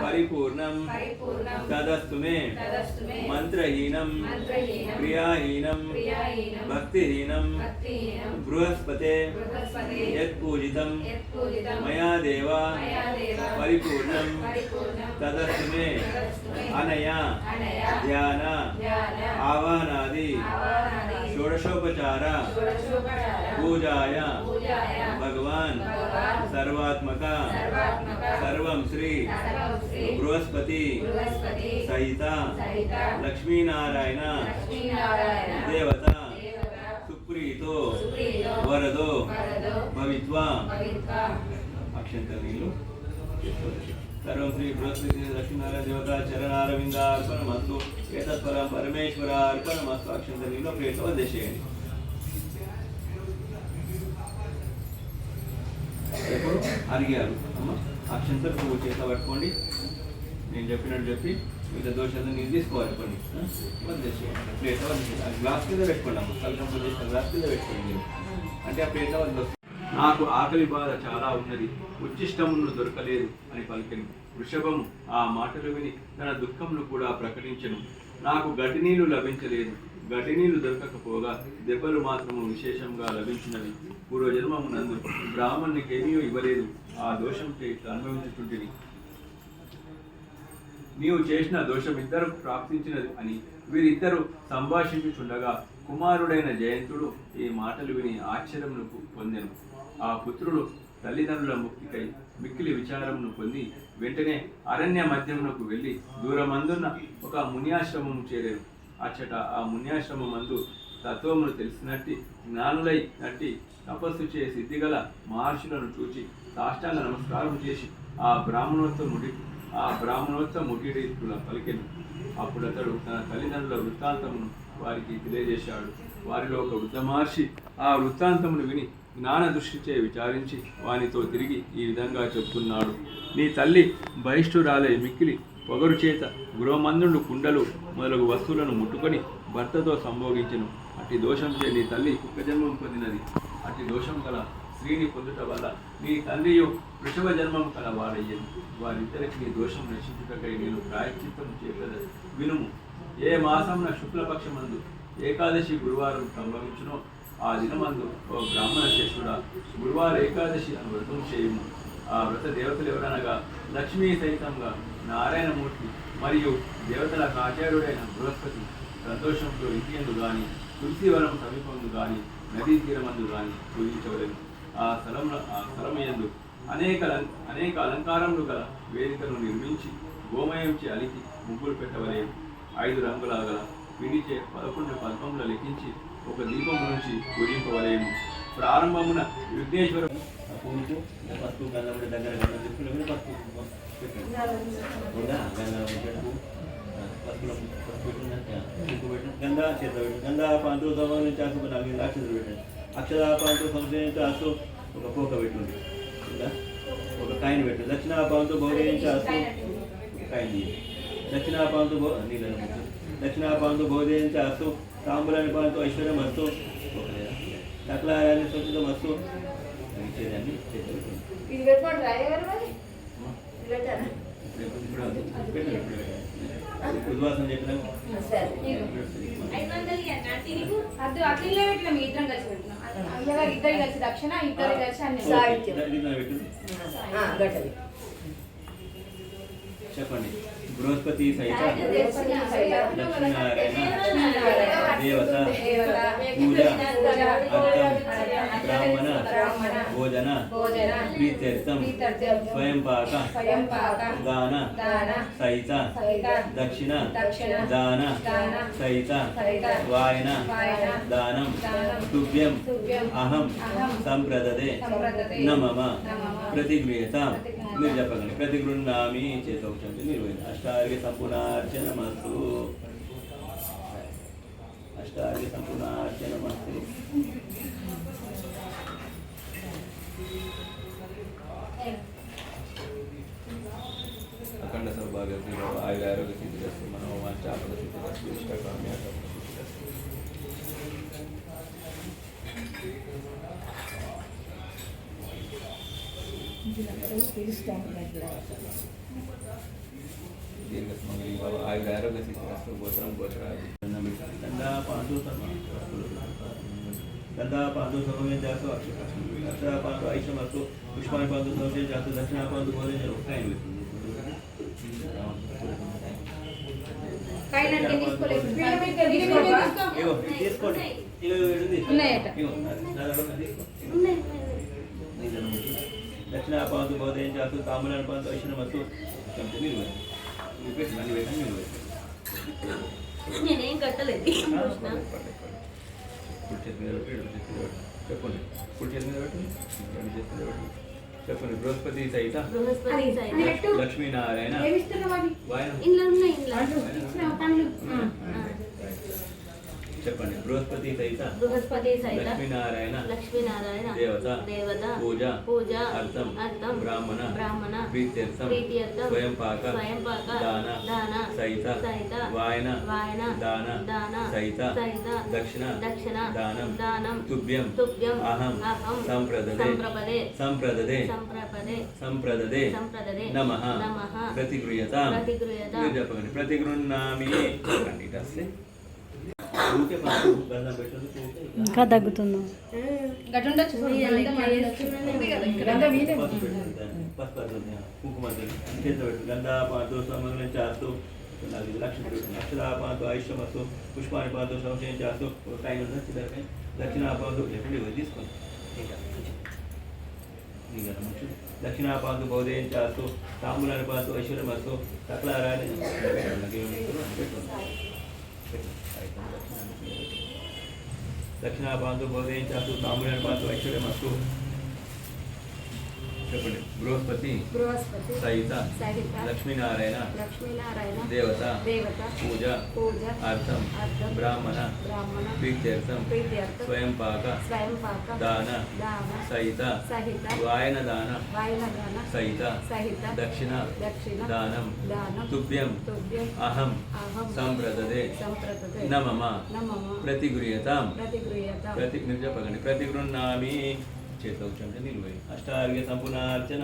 परिपूर्णं तदस्तु मे मन्त्रहीनं। क्रियाहीनं। भक्तिहीनं। बृहस्पते। यत्पूजितं मया देव। परिपूर्णं तदस्तु मे अनया। ध्यान। आवाहना षोडशोपचार। पूजाया। भगवान्। సర్వాత్మక సర్వం శ్రీ బృహస్పతి సహిత లక్ష్మీనారాయణ దేవత సుప్రీతో వరదో భవిత్వా భవిత్వ అక్షంత నీళ్ళు సర్వం శ్రీ బృహస్పతి లక్ష్మీనారాయణ దేవత చరణారవిందార్పణమస్తు. ఏతత్పరం పరమేశ్వరార్పణమస్తు. అక్షంత నీళ్ళు ప్రేత వదిలేసేయండి. అరిగారు అడిగారు. అమ్మ అక్షంతలు పువ్వు చేత పట్టుకోండి. నేను చెప్పినట్టు చెప్పి వివిధ దోషాలు నేను తీసుకోవాలి కొన్ని ప్లేట్ ఆ గ్లాస్ కింద పెట్టుకోండి అమ్మ. కలకం చేసిన గ్లాస్ కింద పెట్టుకోండి అంటే ఆ ప్లేట్ వదిలేస్తుంది నాకు ఆకలి బాధ చాలా ఉన్నది. ఉచ్చిష్టమును దొరకలేదు అని పలికెను. వృషభము ఆ మాటలు విని తన దుఃఖమును కూడా ప్రకటించను. నాకు గడ్డి నీళ్ళు లభించలేదు. గడ్డి దొరకకపోగా దెబ్బలు మాత్రము విశేషంగా లభించినవి. పూర్వజన్మము నందు బ్రాహ్మణునికి ఏమీ ఇవ్వలేదు. ఆ దోషం ఇట్లా అనుభవించుకుంటుంది నీవు చేసిన దోషం ఇద్దరు ప్రాప్తించినది అని వీరిద్దరు సంభాషించుచుండగా కుమారుడైన జయంతుడు ఈ మాటలు విని ఆశ్చర్యమును పొందెను. ఆ పుత్రుడు తల్లిదండ్రుల ముక్తికై మిక్కిలి విచారమును పొంది వెంటనే అరణ్య మధ్యమునకు వెళ్ళి దూరమందున్న ఒక మునియాశ్రమము చేరారు అచ్చట ఆ మున్యాశ్రమం మందు తత్వమును తెలిసినట్టి జ్ఞానులై నట్టి తపస్సు చే సిద్ధిగల మహర్షులను చూచి సాష్టాంగ నమస్కారం చేసి ఆ బ్రాహ్మణోత్సవ ముడి ఆ బ్రాహ్మణోత్సవ ముడితుల పలికెను. అప్పుడు అతడు తన తల్లిదండ్రుల వృత్తాంతమును వారికి తెలియజేశాడు. వారిలో ఒక వృద్ధ మహర్షి ఆ వృత్తాంతమును విని జ్ఞాన దృష్టిచే విచారించి వానితో తిరిగి ఈ విధంగా చెప్తున్నాడు నీ తల్లి బహిష్ఠురాలే మిక్కిలి పొగరు చేత గృహమందుండు కుండలు మొదలగు వస్తువులను ముట్టుకొని భర్తతో సంభోగించను. అట్టి దోషం చే నీ తల్లి కుక్కజన్మం పొందినది. అట్టి దోషం గల స్త్రీని పొందుట వల్ల నీ తండ్రియు వృషభ జన్మం కల వారయ్యను వారిద్దరికి నీ దోషం రక్షించుటకై నేను ప్రాయశ్చిత్తం చేపద వినుము ఏ మాసంన శుక్లపక్షమందు ఏకాదశి గురువారం సంభవించునో ఆ దినమందు ఓ బ్రాహ్మణ శేషుడా గురువార ఏకాదశి అని వ్రతం చేయము. ఆ వ్రత దేవతలు ఎవరనగా లక్ష్మీ సహితంగా నారాయణమూర్తి మరియు దేవతల ఆచార్యుడైన బృహస్పతి సంతోషంతో ఇంటియందు గాని తులసివరం సమీపందు గాని నదీ తీరమందు గాని పూజించవలను. ఆ స్థలంలో ఆ స్థలమయందు అనేక అలం- అనేక అలంకారములు గల వేదికను నిర్మించి గోమయంచి అలికి ముగ్గులు పెట్టవలేము ఐదు రంగుల గల పిండిచే పదకొండు పద్మములు లెక్కించి ఒక దీపం నుంచి పూజింపవలేము ప్రారంభమున విఘ్నేశ్వరం పూజకు పసుపు గంధం దగ్గర గంధం తీసుకుని పసుపు పెట్టండి ఉందా? గంధం పెట్టు. పసుపులో పసుపు పెట్టిన ఉప్పు పెట్టండి. గంధ చేత పెట్టండి గంధ పాంతులు సంబంధించి అసలు నాలుగు అక్షతలు పెట్టండి అక్షర పాంతులు నుంచి అసలు ఒక పోక పెట్టుంది ఉందా? ఒక కాయిన్ పెట్టు దక్షిణ పాంతు నుంచి అసలు ఒక కాయిన్ తీయండి దక్షిణాపాంతు భో నీళ్ళని ముంచు. దక్షిణాపాంతు బోధయించ అస్తు తాంబూలాన్ని పాంతు ఐశ్వర్యం అస్తు సకలాయాన్ని స్వచ్ఛతం అస్తు ఇచ్చేదాన్ని. ఇది పెట్టుకోండి మరి. ఇప్పుడు అద్దు పెట్టినాం ఇద్దరం కలిసి పెట్టినాం. అయ్యగారు ఇద్దరు కలిసి దక్షిణ ఇద్దరు కలిసి అన్ని సాహిత్యం. చెప్పండి. బృహస్పతి సహిత దేవత లక్ష్మీనారాయణ. లక్ష్మీనారాయణ దేవత. దేవత పూజ. అర్థం బ్రాహ్మణ. బ్రాహ్మణ భోజన భోజన ప్రీత్యర్థం ప్రీత్యర్థం స్వయం పాక స్వయం పాక దాన. దాన సహిత మీరు చెప్పగలండి ప్రతి దాన చేత సహిత సహిత వాయన వాయన దానం దానం తుభ్యం తుభ్యం అహం అష్టార్య అఖండ సౌభాగ్య ఆయుధ ఆరోగ్య సిద్ధిరస్తు మనోవాంఛాపద సిద్ధిరస్తు ఆపద సిద్ధిరస్తు చేస్తూ భవ ఆయుర చేస్తూ. సమయం జాతు దక్షిణ పాండు భోజనం టైం పైన అట్లా తీసుకోలేదు పైన మీద తీసుకో. ఇగో తీసుకోండి ఇగో ఇది ఉన్నాయట. దక్షిణ పాంతు బోధయం జాతు మళ్ళీ పెట్టండి మీరు పోయి. నేనేం కట్టలేదు. చెప్పండి చేతి మీద చేతి మీద చెప్పండి. బృహస్పతి సైతం. లక్ష్మీనారాయణ? వాయన? చెప్పండి. బృహస్పతి సహిత బృహస్పతి సైతం లక్ష్మీనారాయణ లక్ష్మీనారాయణ దేవత దేవత పూజ పూజ అర్థం అర్థం బ్రాహ్మణ బ్రాహ్మణ ప్రీత్యర్థం ప్రీత్యర్థం స్వయంపాక స్వయంపాక దాన దాన సహిత సహిత వాయన వాయన దాన దాన సహిత సహిత దక్షిణ దక్షిణ దానం దానం తుభ్యం తుభ్యం అహం అహం సంప్రదదే సంప్రపదే సంప్రదదే సంప్రపదే సంప్రదదే సంప్రదదే నమః నమః ప్రతిగృహ్యత. ప్రతిగృహ్యత. మీరు చెప్పకండి ప్రతిగృహ్ణామి చెప్పండి. ఇటు ఇంకా సమగ్రం చేస్తూ అక్షరాపాంతో ఐశ్వమస్తు పుష్పాని పాంతో సంశయం చేస్తూ ఒక టైం ఉందా చిల్లరకాయ దక్షిణాపాంతో ఎప్పుడు ఇవ్వండి తీసుకోండి దక్షిణాపాంతు బౌదేయం చేస్తూ తాంబూలాన్ని పాంతు ఐశ్వర్యమస్తు సకలారాన్ని దక్షిణాపాంతు బౌదేయం చేస్తూ తాంబూలాన్ని పాంతు ఐశ్వర్యమస్తు చెప్పండి. బృహస్పతి బృహస్పతి సహిత సహిత లక్ష్మీనారాయణ లక్ష్మీనారాయణ దేవత దేవత పూజ పూజ అర్థం అర్థం బ్రాహ్మణ బ్రాహ్మణ ప్రీత్యర్థం ప్రీత్యర్థం స్వయంపాక స్వయంపాక దాన దాన సహిత సహిత వాయన దాన వాయునదాన సహిత సహిత దక్షిణ దక్షిణ దానం దానం తుభ్యం తుభ్యం అహం అహం సంప్రదదే సంప్రదతే నమమ నమమ ప్రతిగృహ్యతాం. ప్రతిగృహ్యత. ప్రతి మీరు చెప్పకండి ప్రతిగృహ్ణామి చేతిలో కూర్చోండి నిలువై అష్టార్ఘ్య సంపూర్ణార్చన